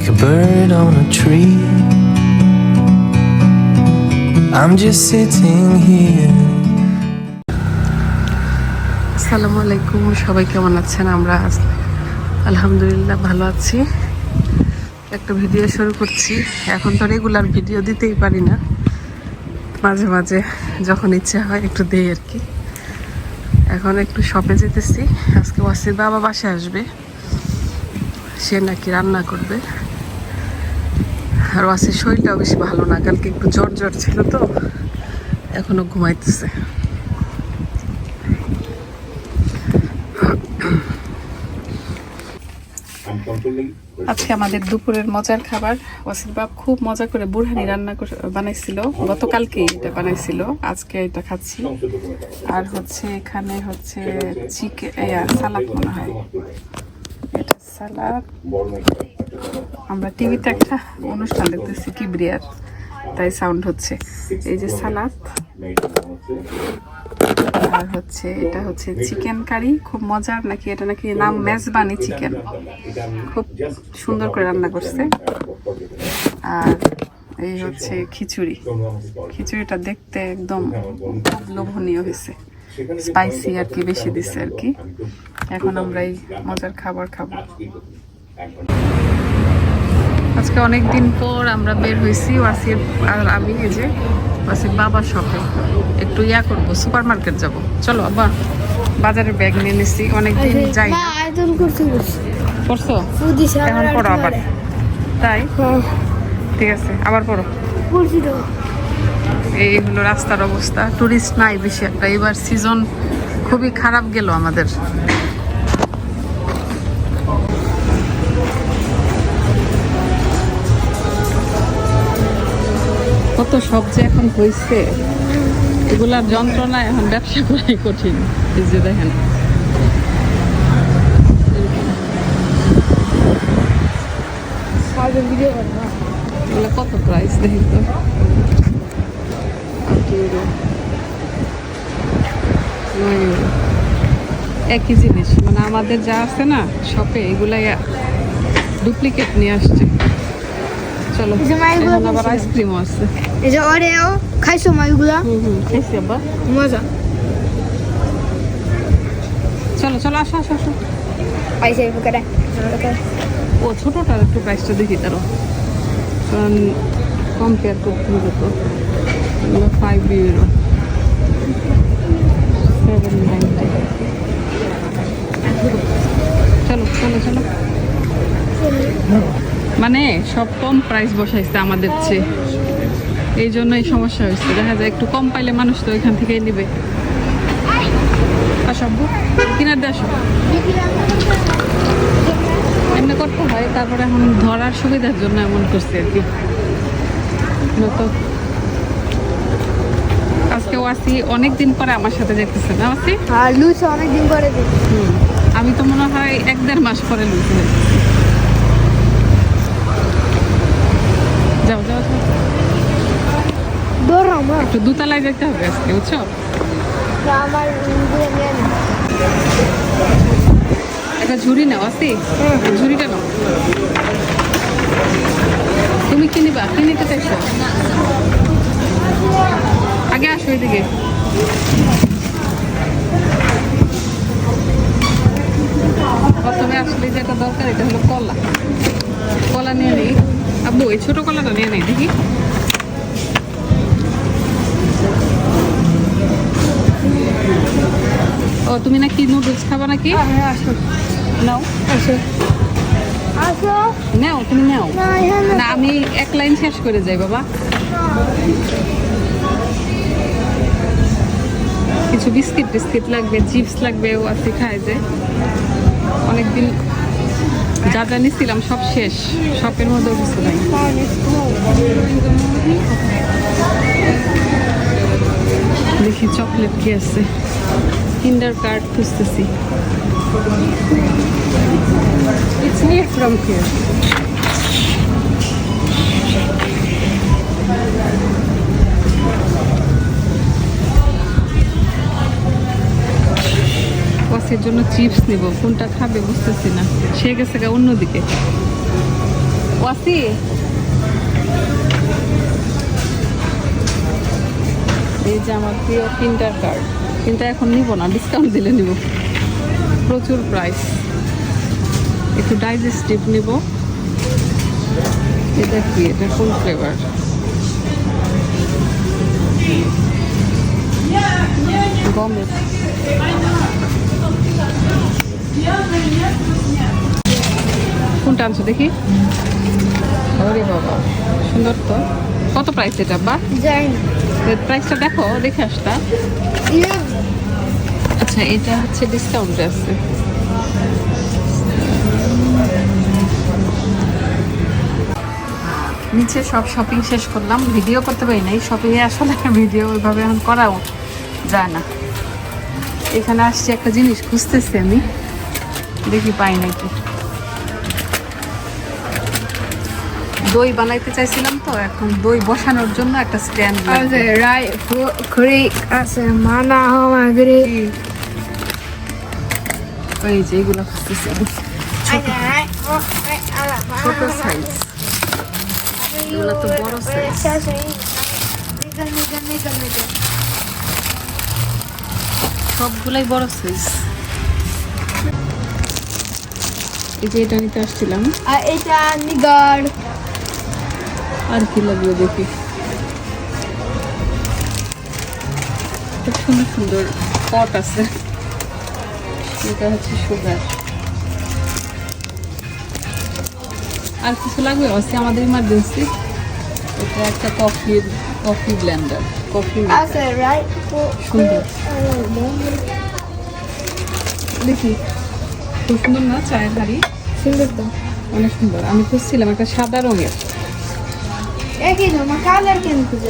like a bird on a tree. I'm just sitting here. আসসালামু আলাইকুম, সবাই কেমন আছেন? আমরা আলহামদুলিল্লাহ ভালো আছি। একটা ভিডিও শুরু করছি। এখন তো রেগুলার ভিডিও দিতেই পারি না। মাঝে মাঝে যখন ইচ্ছে হয় একটু দেই আর কি। এখন একটু শপে যেতেছি। আজকে ওয়াসির বাবা বাসায় আসবে। সে নাকি রান্না করবে। আর ওয়াসির শরীরটাও বেশি ভালো না। কালকে একটু জ্বর জ্বর ছিল তো, এখনও ঘুমাইতেছে। আজকে আমাদের দুপুরের মজার খাবার। ওয়াসির বাপ খুব মজা করে বুড়হানি রান্না করে বানাইছিল। গতকালকে এটা বানাইছিল, আজকে এটা খাচ্ছি। আর হচ্ছে এখানে হচ্ছে চিকেন সালাদ মনে হয়। এটা সালাদ। আমরা টিভিতে একটা অনুষ্ঠান দেখতেছি, কিবরিয়ার। তাই সাউন্ড হচ্ছে। এই যে সালাদ। আর হচ্ছে, এটা হচ্ছে চিকেন কারি। খুব মজার নাকি, এটা নাকি নাম মেজবানি চিকেন। খুব সুন্দর করে রান্না করছে। আর এই হচ্ছে খিচুড়ি। খিচুড়িটা দেখতে একদম লোভনীয় হয়েছে। স্পাইসি আর কি বেশি দিচ্ছে আর কি। এখন আমরা এই মজার খাবার খাব। আজকে অনেক দিন পর আমরা বের হয়েছি ওয়াসির আর আমি এই যে ওয়াসির বাবার শপে। একটু ইয়া করব সুপার মার্কেট যাব। চলো আব্বা বাজারের ব্যাগ নিয়ে নিছি অনেক দিন যাই ফুদি এখন পড়ো আবার। তাই? ঠিক আছে আবার পড়ো। এই হলো রাস্তার অবস্থা। টুরিস্ট নাই বেশি একটা। এবার সিজন খুবই খারাপ গেল আমাদের। কত সব যে এখন হয়েছে এগুলার যন্ত্রণা এখন ব্যবসা করাই কঠিন। এই যে দেখেন। কত প্রাইস দেখি তো? একই জিনিস মানে আমাদের যা আছে না শপে এগুলাই ডুপ্লিকেট নিয়ে আসছে। চলো এখন আবার। আইসক্রিমও আছে। এই যে অরেও খাইছো মা এগুলা? হুম হুম খাইছি আব্বা। মজা। চলো চলো আসো আসো আসো। পাইছে পুকারে ও ছোটোটার একটু প্রাইসটা দেখি তারও। কারণ কম্পেয়ার করতে হবে তো। ফাইভ ইউরো সেভেন নাইনটি চলো চলো চলো। মানে সব কম প্রাইস বসাইছে আমাদের চেয়ে। এই জন্য এই সমস্যা হয়েছে। দেখা যায় একটু কম পাইলে মানুষ তো এখান থেকেই নেবে। আব্বু, কিনার দিয়ে এমনি করতে হয় তারপরে এখন ধরার সুবিধার জন্য এমন করছে আর কি। নয়তো আজকে ওয়াসি অনেক দিন পরে আমার সাথে যেতেছে না ওয়াসি? আর লুচি অনেকদিন পরে আমি তো মনে হয় এক দেড় মাস পরে লুচি যেতেছি যাও যাও একটু দুতলায় যেতে হবে আজকে বুঝছ? একটা ঝুড়ি নাও আসি ঝুড়িটা নাও। তুমি কি নিবা? কি নিতে চাইছো? আগে আসো এদিকে। প্রথমে আসলে যেটা দরকার এটা হলো কলা। কলা নিয়ে নিই আব্বু এই ছোট কলাটা নিয়ে নেই দেখি। ও তুমি নাকি নুডলস খাবা নাকি? হ্যাঁ আসো। নাও। আসো। আসো। নাও তুমি নাও। না আমি এক লাইন শেষ করে যাই বাবা। কিছু বিস্কিট টিস্কিট লাগবে চিপস লাগবে ও আছে খায় যে। অনেকদিন যা যা নিছিলাম সব শেষ। শপের মধ্যেও কিছু নাই। দেখি চকলেট কি আছে। কিন্ডার কার্ড খুঁজতেছি। ইটস ফ্রম হিয়ার ওয়াসের জন্য চিপস নিব, কোনটা খাবে বুঝতেছি না। সে গেছে গা অন্যদিকে। ওয়াসি এই যে আমার প্রিয় প্রিন্টার কার্ড, কিন্তু এখন নিব না ডিসকাউন্ট দিলে নিব। প্রচুর প্রাইস একটু ডাইজেস্টিভ নিব। এটা কি? এটা ফুল ফ্লেভার গমের। কোনটা আনছো দেখি? ওরে বাবা সুন্দর তো। কত প্রাইস এটা বা? না। প্রাইসটা দেখো দেখে আসতা। আচ্ছা এটা হচ্ছে ডিসকাউন্টে আছে। নিচে সব শপিং শেষ করলাম ভিডিও করতে পারি নাই শপিংয়ে আসলে ভিডিও ওইভাবে এখন করাও যায় না। এখানে আসছি একটা জিনিস খুঁজতেছি আমি। দেখি পাই নাকি দই বানাইতে চাইছিলাম তো এখন দই বসানোর জন্য একটা stand Also, Rai, Krieg, also, Mana, Homagri. ওই যে এগুলো আমি। ছোট সাইজ এগুলো তো বড় সাইজ সবগুলাই বড় সাইজ এই যে এটা নিতে আসছিলাম। আর এটা নিগার। আর কি লাগবে দেখি। খুব সুন্দর সুন্দর পট আছে। এটা হচ্ছে সুগার। আর কিছু লাগবে? আছে আমাদের ইমার্জেন্সি এটা একটা কফি কফি ব্লেন্ডার কফি আছে রাইট সুন্দর। দেখি। খুব সুন্দর না? চায়ের হাড়ি? সুন্দর তো। অনেক সুন্দর। আমি খুঁজছিলাম একটা সাদা রঙের। একই কালার কেন খুঁজে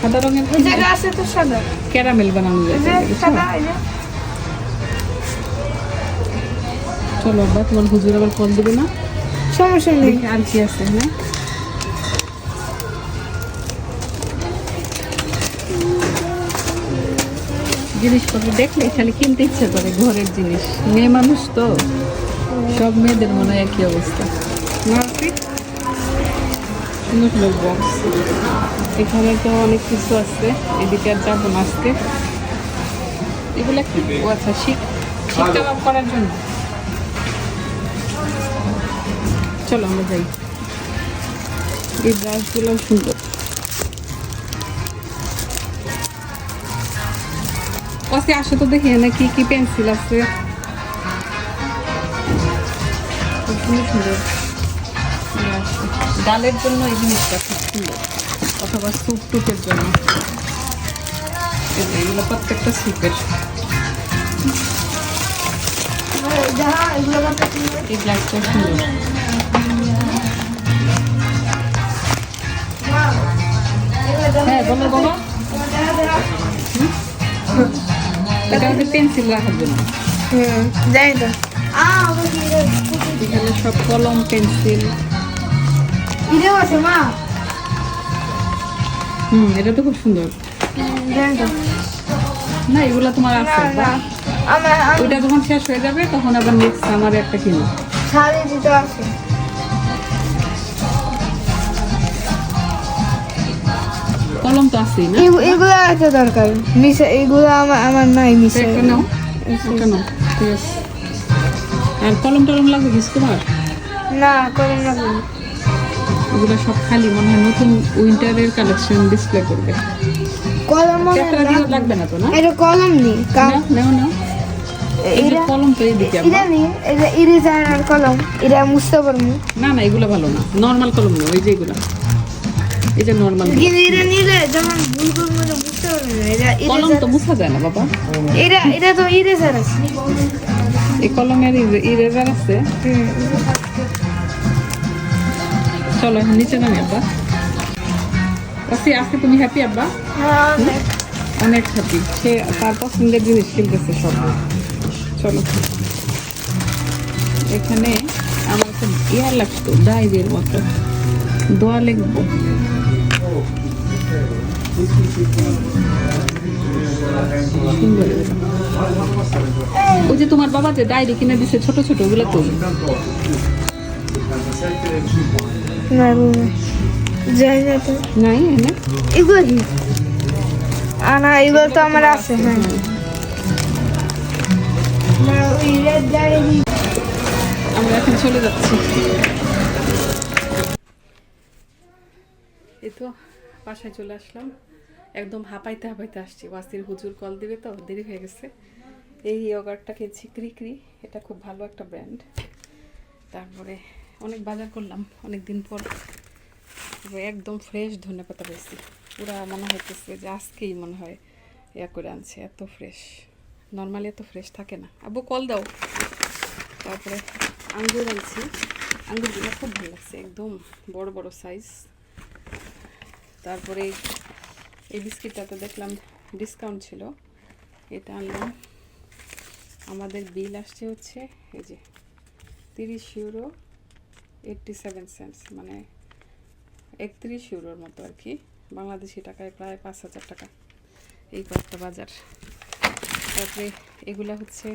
সাদা রঙের জায়গা আছে তো সাদা। ক্যারামেল বানানো যায় এই যে বুঝছ? সাদা চলো আব্বা তোমার হুজুর আবার কল দেবে না? সমস্যা নেই। আর কি আছে হ্যাঁ? জিনিসপত্র দেখলে খালি কিনতে ইচ্ছে করে ঘরের জিনিস। মেয়ে মানুষ তো সব মেয়েদের মনে হয় একই অবস্থা। না বক্স এখানে তো অনেক কিছু আছে এদিকে আর যাব না আজকে। এগুলো কি? ও আচ্ছা শিখ শিখতে করার জন্য। চলো আমরা যাই। এই ব্রাশগুলো সুন্দর। কসে আসো তো দেখি না কি কি পেন্সিল আছে। ডালের জন্য এই জিনিসটা খুব সুন্দর, অথবা স্যুপ টুপের জন্য। এগুলো প্রত্যেকটা স্যুপের এই গ্লাসটা সুন্দর। হ্যাঁ বলো বলো। এটা হচ্ছে পেন্সিল রাখার জন্য হুম যাই তো আমার এখানে সব কলম পেন্সিল ইরেও আছে মা হুম এটা তো খুব সুন্দর। না এগুলো তোমার আছে ওইটা যখন শেষ হয়ে যাবে তখন আবার নেক্সট আমার একটা কিনো। শাড়ি দিতে আছে। কলম তো আছেই না? এগুলো একটা দরকার। মিশে এগুলো আমার আমার নাই মিশে। একটা নাও। একটা নাও। ঠিক আছে আর কলম টলম লাগবে কিছু তোমার না কলম না। এগুলো সব খালি মনে হয় নতুন উইন্টারের কালেকশন ডিসপ্লে করবে। কলম। লাগবে। না তো না? এটা কলম নেই নাও, যে এটা কলম তো এইদিকে এটা নেই এটা ইরেজার কলম। এটা মুছতে পারব। না না এগুলো ভালো না। নর্মাল কলম না ওই যে এগুলো। যে নর্মাল এটা নিলে যেমন ভুল করে মধ্যে বুঝতে পারবে না এটা কলম তো মুছা যায় না বাবা। এটা এটা তো ইরেজার আছে। এই কলমের ইরেজার আছে। চলো এখন নিচে নামি আব্বা। আছি আজকে তুমি হ্যাপি আব্বা? হ্যাঁ অনেক। হ্যাপি সে তার পছন্দের জিনিস কিনতেছে সব। চলো। এখানে আমার ইয়ার লাগতো ডায়েরির মতো। দোয়া লিখব। ওই যে তোমার বাবা যে ডায়েরি কিনে দিছে ছোট ছোট ওগুলো তো। নাই এনে? এগুলো কি? এগুলো তো আমার আছে হ্যাঁ। আমরা এখন চলে যাচ্ছি। তো বাসায় চলে আসলাম। একদম হাঁপাইতে হাঁপাইতে আসছি। ওয়াসির হুজুর কল দিবে তো, দেরি হয়ে গেছে। এই ইয়গারটা খেয়েছি, ক্রিক্রি। এটা খুব ভালো একটা ব্র্যান্ড তারপরে অনেক বাজার করলাম অনেক দিন পর একদম ফ্রেশ ধনে পাতা পেয়েছি। পুরা মনে হইতেছে যে আজকেই মনে হয় ইয়া করে আনছে, এত ফ্রেশ নর্মালি এত ফ্রেশ থাকে না। আবু কল দাও। তারপরে আঙ্গুর আনছি। আঙ্গুরগুলো খুব ভালো লাগছে, একদম বড় বড় সাইজ তারপরে এই বিস্কিটটাতে দেখলাম ডিসকাউন্ট ছিল। এটা আনলাম। আমাদের বিল আসছে হচ্ছে এই যে তিরিশ ইউরো এইটটি সেভেন সেন্টস মানে একত্রিশ ইউরোর মতো আর কি। বাংলাদেশি টাকায় প্রায় পাঁচ হাজার টাকা এই কয়েকটা বাজার। তারপরে এগুলা হচ্ছে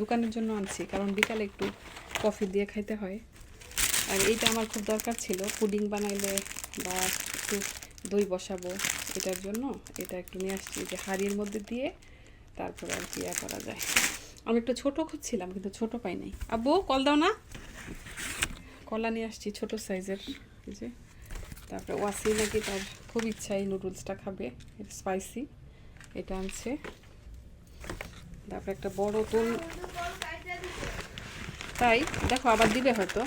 দোকানের জন্য আনছি, কারণ বিকালে একটু কফি দিয়ে খাইতে হয়। আর এইটা আমার খুব দরকার ছিল। পুডিং বানাইলে বা একটু দই বসাবো এটার জন্য। এটা একটু নিয়ে আসছি যে হাড়ির মধ্যে দিয়ে তারপরে আর কি ইয়া করা যায়। আমি একটু ছোট খুঁজছিলাম, কিন্তু ছোট পাই নাই। আব্বু, কল দাও না। কলা নিয়ে আসছি ছোট সাইজের যে। তারপরে ওয়াসি নাকি তার খুব ইচ্ছা এই নুডলসটা খাবে স্পাইসি এটা আনছে। তারপরে একটা বড় তুল তাই, দেখো আবার দিবে হয়তো।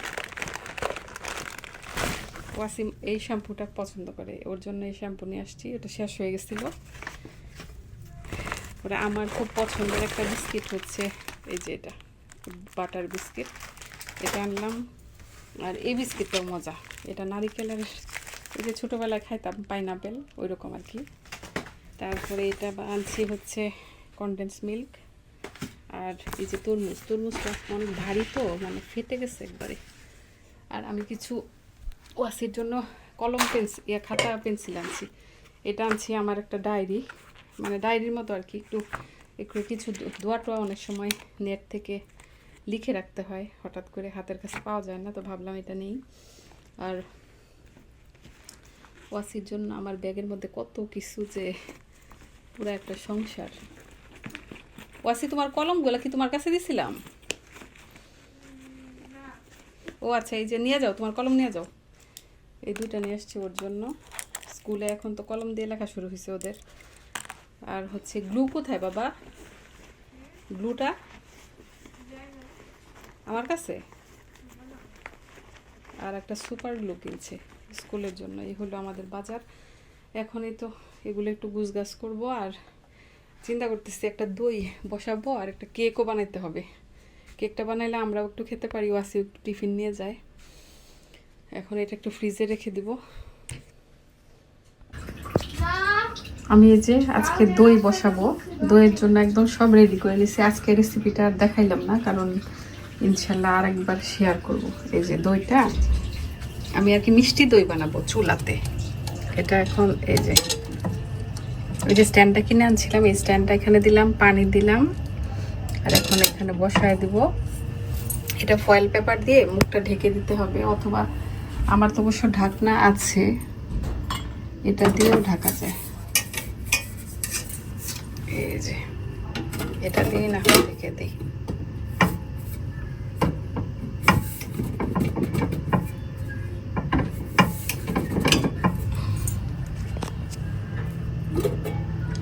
ওয়াসিম এই শ্যাম্পুটা পছন্দ করে। ওর জন্য এই শ্যাম্পু নিয়ে আসছি। এটা শেষ হয়ে গেছিল। ওরা আমার খুব পছন্দের একটা বিস্কিট হচ্ছে। এই যে এটা, বাটার বিস্কিট। এটা আনলাম। আর এই বিস্কিটটাও মজা। এটা নারিকেলের, এই যে ছোটোবেলায় খাইতাম পাইনাপেল ওই রকম আর কি। তারপরে এটা আনছি হচ্ছে কনডেন্স মিল্ক আর এই যে তরমুজ, তরমুজটা অনেক ভারী তো মানে ফেটে গেছে একবারে। আর আমি কিছু ওয়াসির জন্য কলম পেন্সিল ইয়া খাতা পেন্সিল আনছি। এটা আনছি আমার একটা ডায়েরি। মানে ডায়েরির মতো আর কি একটু একটু কিছু দোয়া টোয়া অনেক সময় নেট থেকে লিখে রাখতে হয় হঠাৎ করে হাতের কাছে পাওয়া যায় না তো ভাবলাম এটা নেই। আর ওয়াসির জন্য আমার ব্যাগের মধ্যে কত কিছু যে পুরো একটা সংসার। ওয়াসি তোমার কলমগুলো কি তোমার কাছে দিছিলাম? ও আচ্ছা এই যে নিয়ে যাও তোমার কলম নিয়ে যাও। এই দুইটা নিয়ে আসছি ওর জন্য। স্কুলে এখন তো কলম দিয়ে লেখা শুরু হয়েছে ওদের। আর হচ্ছে গ্লু কোথায় বাবা? গ্লুটা? আমার কাছে? আর একটা সুপার গ্লু কিনছে স্কুলের জন্য। এই হলো আমাদের বাজার। এখনই তো এগুলো একটু গুছগাছ করব আর চিন্তা করতেছি একটা দই বসাবো আর একটা কেকও বানাইতে হবে। কেকটা বানাইলে আমরাও একটু খেতে পারি ওয়াসি একটু টিফিন নিয়ে যায়। এখন এটা একটু ফ্রিজে রেখে দিব। আমি এই যে আজকে দই বসাবো। দইয়ের জন্য একদম সব রেডি করে নিছি। আজকে রেসিপিটা আর দেখাইলাম না, কারণ ইনশাল্লাহ আর একবার শেয়ার করব। এই যে দইটা। আমি আর কি মিষ্টি দই বানাবো চুলাতে। এটা এখন এই যে, ওই যে স্ট্যান্ডটা কিনে আনছিলাম। এই স্ট্যান্ডটা এখানে দিলাম, পানি দিলাম, আর এখন এখানে বসায় দিব। এটা ফয়েল পেপার দিয়ে মুখটা ঢেকে দিতে হবে, অথবা আমার তো অবশ্য ঢাকনা আছে। এটা দিয়েও ঢাকা যায়। এই যে, এটা দিয়ে না ঢেকে দিই।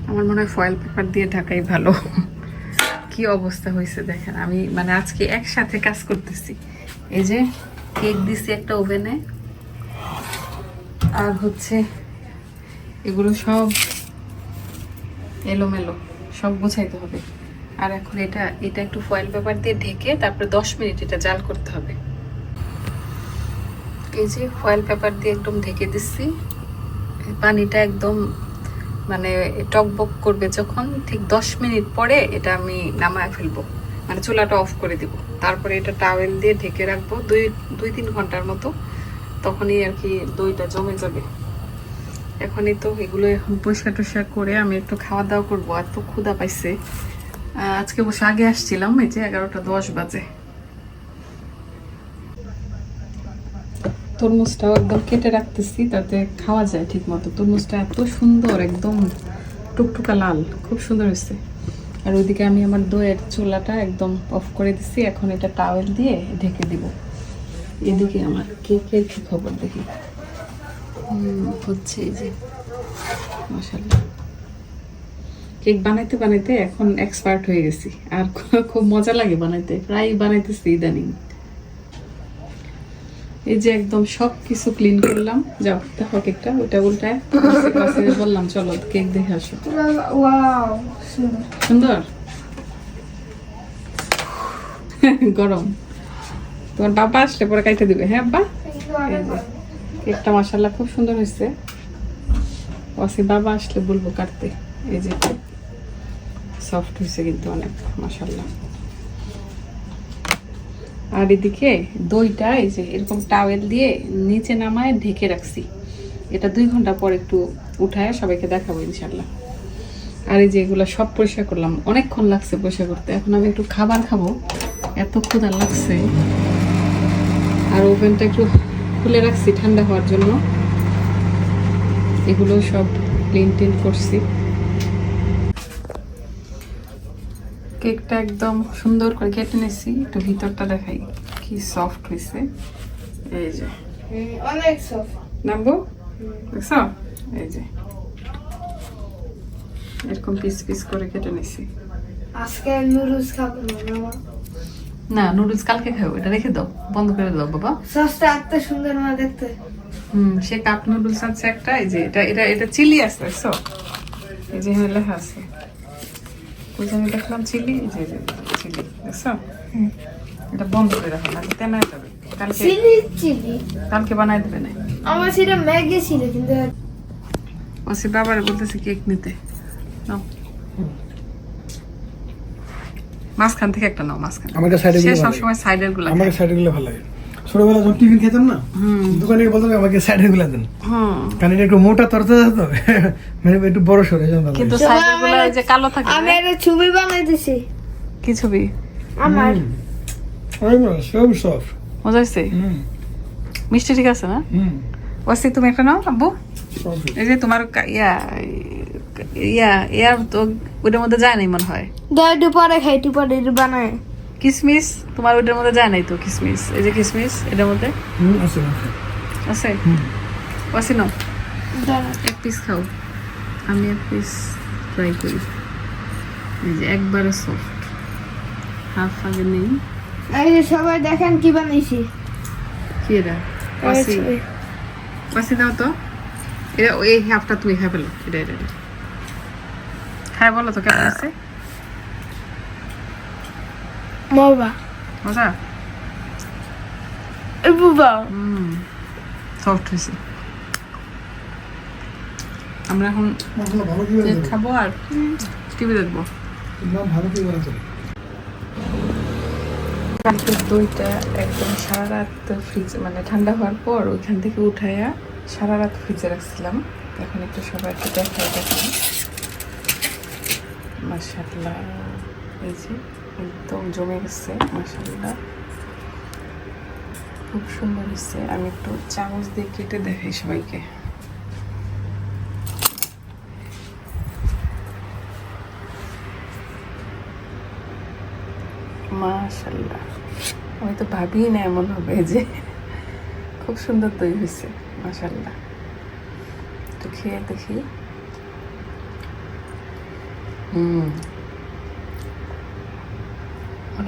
আমার মনে হয় ফয়েল পেপার দিয়ে ঢাকাই ভালো। কি অবস্থা হয়েছে দেখেন, আমি মানে আজকে একসাথে কাজ করতেছি। এই যে কেক দিছি একটা ওভেনে। আর হচ্ছে এগুলো সব এলোমেলো, সব গোছাইতে হবে। আর এখন এটা এটা একটু ফয়েল পেপার দিয়ে ঢেকে তারপরে দশ মিনিট এটা জাল করতে হবে। এই যে ফয়েল পেপার দিয়ে একদম ঢেকে দিচ্ছি পানিটা একদম মানে টকবক করবে যখন, ঠিক দশ মিনিট পরে এটা আমি নামায় ফেলব। মানে চুলাটা অফ করে দিব। তারপরে এটা টাওয়েল দিয়ে ঢেকে রাখব দুই দুই তিন ঘণ্টার মতো। তখনই আর কি দইটা জমে যাবে। এখনই তো এগুলো এখন পরিষ্কার টরিষ্কার করে আমি একটু খাওয়া দাওয়া করব এত ক্ষুধা পাইছে। আজকে বসে আগে আসছিলাম, এই যে এগারোটা দশ বাজে। তরমুজটাও একদম কেটে রাখতেছি, তাতে খাওয়া যায় ঠিক মতো তরমুজটা এত সুন্দর, একদম টুকটুকা লাল, খুব সুন্দর হয়েছে। আর ওইদিকে আমি আমার দইয়ের চুলাটা একদম অফ করে দিছি। এখন এটা টাওয়েল দিয়ে ঢেকে দিব। এদিকে আমার কেকের কি খবর দেখি? হচ্ছে এই যে। মাশাল্লাহ কেক বানাইতে বানাইতে এখন এক্সপার্ট হয়ে গেছি। আর খুব মজা লাগে বানাইতে। প্রায় বানাইতেছি ইদানিং। এই যে একদম সব কিছু ক্লিন করলাম। যাও দেখো কেকটা ওটা উল্টায় বললাম চলো কেক দেখে আসো। ওয়াও সুন্দর। সুন্দর? গরম। তোমার বাবা আসলে পরে কাইটে দিবে হ্যাঁ আব্বা? যে কেকটা মাসাল্লাহ খুব সুন্দর হয়েছে। অসি বাবা আসলে বলব কাটতে। এই যে সফট হয়েছে কিন্তু অনেক মাসাল্লাহ আর এদিকে দইটা, এই যে এরকম টাওয়েল দিয়ে নিচে নামায় ঢেকে রাখছি। এটা দুই ঘণ্টা পর একটু উঠায় সবাইকে দেখাবো ইনশাল্লাহ আর এই যে এগুলো সব পরিষ্কার করলাম। অনেকক্ষণ লাগছে পরিষ্কার করতে। এখন আমি একটু খাবার খাব। এত ক্ষুধা লাগছে। আর ওভেনটা একটু খুলে রাখছি ঠান্ডা হওয়ার জন্য। এগুলো সব ক্লিন টিন করছি। কেকটা একদম সুন্দর করে কেটে নিয়েছি একটু ভিতরটা দেখাই কি সফট হয়েছে এই যে। অনেক সফট নামবো? দেখছ? এই যে। এরকম পিস পিস করে কেটে নিছি। আজকে নুডলস খাব না নুডলস কালকে খাব। এটা রেখে দাও। বন্ধ করে দাও বাবা। সসটা এত সুন্দর না দেখতে? হুম সে কাপ নুডলস আছে একটা। এই যে এটা এটা এটা চিলি আছে দেখছ? এই যে লেখা আছে। ওই যে আমি দেখলাম চিলি যে চিলি দেখছ? এটা বন্ধ করে রাখো না তেনা যাবে। কালকে চিলি চিলি। কালকে বানাই দেবে না। আমার সেটা ম্যাগি ছিল কিন্তু ওসি বাবারে বলতেছে কেক নিতে। নাও। মাঝখান থেকে একটা নাও মাঝখান আমাকে সাইডে সে গুলো ভালো সবসময় সাইডেরগুলা আমাকে সাইডে গুলো ভালো লাগে। ছোটবেলা যখন টিফিন খেতাম না দোকানে গিয়ে বলতাম আমাকে সাইডে গুলো দেন। কারণ এটা একটু মোটা তরতা তো মানে একটু বড় সরে যেন কিন্তু সাইডেরগুলা যে কালো থাকে আমি একটা ছবি বানাই দিছি কি ছবি? আমার। সব সফট মজা হয়েছে? মিষ্টি ঠিক আছে না? ওসি তুমি একটা নাও আব্বু। এই যে তোমার ইয়া ইয়া ইয়া তো ওইটার মধ্যে যায় নাই মনে হয়। দই একটু পরে খাই একটু পরে একটু বানাই কিসমিস? তোমার ওইটার মধ্যে যায় নাই তো কিসমিস? এই যে কিসমিস এটার মধ্যে? হুম আছে আছে। নাও এক পিস খাও। আমি এক পিস ট্রাই করি। এই যে একবারে সফট হাফ আগে নেই। এই যে সবাই দেখেন কি বানাইছি। কি এটা? ওসি ওসি দাও তো। এটা এই হাফটা তুমি খাই ফেলো। এটা এটা এটা। হ্যাঁ বলো তো কেমন আছে? বাবা মজা এই বাবা হুম সফট হয়েছে আমরা এখন খাব আর? টিভি দেখব। ভালো কি কালকের দইটা একদম সারা রাত ফ্রিজ মানে ঠান্ডা হওয়ার পর ওইখান থেকে উঠাইয়া সারা রাত ফ্রিজে রাখছিলাম। এখন একটু সবাইকে দেখাই দেখলাম মাসাল্লাহ এই যে। একদম জমে গেছে মাসাল্লাহ খুব সুন্দর হচ্ছে আমি একটু চামচ দিয়ে কেটে দেখাই সবাইকে। মাশাল্লাহ আমি তো ভাবিই না এমন হবে যে খুব সুন্দর দই হয়েছে মাশাল্লাহ একটু খেয়ে দেখি। হুম।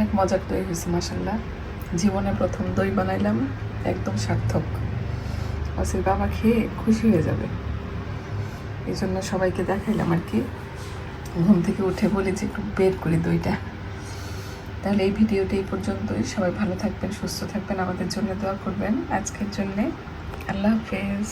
অনেক মজার দই হয়েছে মাশাল্লাহ জীবনে প্রথম দই বানাইলাম, একদম সার্থক। অসির বাবা খেয়ে খুশি হয়ে যাবে। এই জন্য সবাইকে দেখাইলাম আর কি। ঘুম থেকে উঠে বলি যে একটু বের করি দইটা। তাহলে এই ভিডিওটি এই পর্যন্তই। সবাই ভালো থাকবেন, সুস্থ থাকবেন। আমাদের জন্য দোয়া করবেন। আজকের জন্যে আল্লাহ হাফেজ।